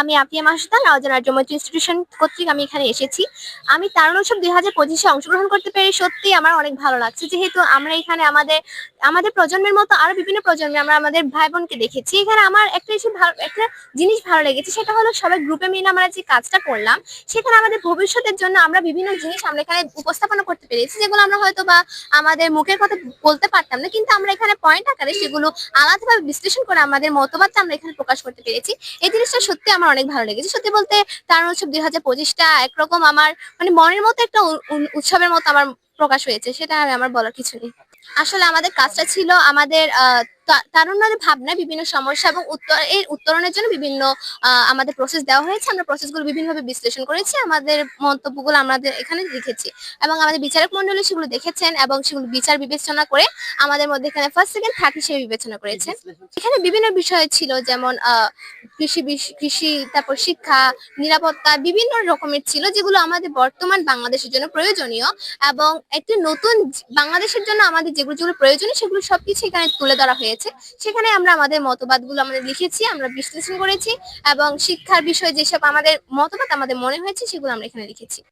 আমি আপিয়া মাসুদা নওজনার্য মৈত্রী ইনস্টিটিউশন কর্তৃক আমি এখানে এসেছি। আমি তারুণ উৎসব দুই হাজার পঁচিশে অংশগ্রহণ করতে পেরে সত্যি আমার অনেক ভালো লাগছে। যেহেতু আমরা এখানে আমাদের আমাদের প্রজন্মের মতো আরও বিভিন্ন প্রজন্মে আমরা আমাদের ভাই বোনকে দেখেছি। এখানে আমার একটা জিনিস ভালো একটা জিনিস ভালো লেগেছে, সেটা হলো সবাই গ্রুপে মিলে আমরা যে কাজটা করলাম, সেখানে আমাদের ভবিষ্যতের জন্য আমরা বিভিন্ন জিনিস আমরা এখানে উপস্থাপনা করতে পেরেছি, যেগুলো আমরা হয়তো বা আমাদের মুখের কথা বলতে পারতাম না, কিন্তু আমরা এখানে পয়েন্ট আকারে সেগুলো আলাদাভাবে বিশ্লেষণ করে আমাদের মতবাদটা আমরা এখানে প্রকাশ করতে পেরেছি। এই জিনিসটা সত্যি আমার অনেক ভালো লেগেছে। সত্যি বলতে তার উৎসব দুই হাজার পঁচিশটা একরকম আমার মানে মনের মতো একটা উৎসবের মতো আমার প্রকাশ হয়েছে, সেটা আমি আমার বলার কিছু নেই। আসলে আমাদের কাজটা ছিল আমাদের তারুণ্যের ভাবনা বিভিন্ন সমস্যা এবং উত্তর, এর উত্তরণের জন্য বিভিন্ন আমাদের প্রসেস দেওয়া হয়েছে। আমরা প্রসেসগুলো বিভিন্নভাবে বিশ্লেষণ করেছি। আমাদের মন্তব্যগুলো আমাদের এখানে লিখেছি এবং আমাদের বিচারক মন্ডলী সেগুলো দেখেছেন এবং সেগুলো বিচার বিবেচনা করে আমাদের মধ্যে এখানে ফার্স্ট সেকেন্ড থার্ড হিসেবে বিবেচনা করেছেন। এখানে বিভিন্ন বিষয় ছিল যেমন কৃষি কৃষি, তারপর শিক্ষা, নিরাপত্তা বিভিন্ন রকমের ছিল যেগুলো আমাদের বর্তমান বাংলাদেশের জন্য প্রয়োজনীয় এবং একটি নতুন বাংলাদেশের জন্য আমাদের যেগুলো যেগুলো প্রয়োজনীয় সেগুলো সবকিছু এখানে তুলে ধরা হয়েছে। সেখানে আমরা আমাদের মতবাদগুলো আমাদের লিখেছি, আমরা বিশ্লেষণ করেছি এবং শিক্ষার বিষয়ে যেসব আমাদের মতবাদ, আমাদের মনে হয়েছে, সেগুলো আমরা এখানে লিখেছি।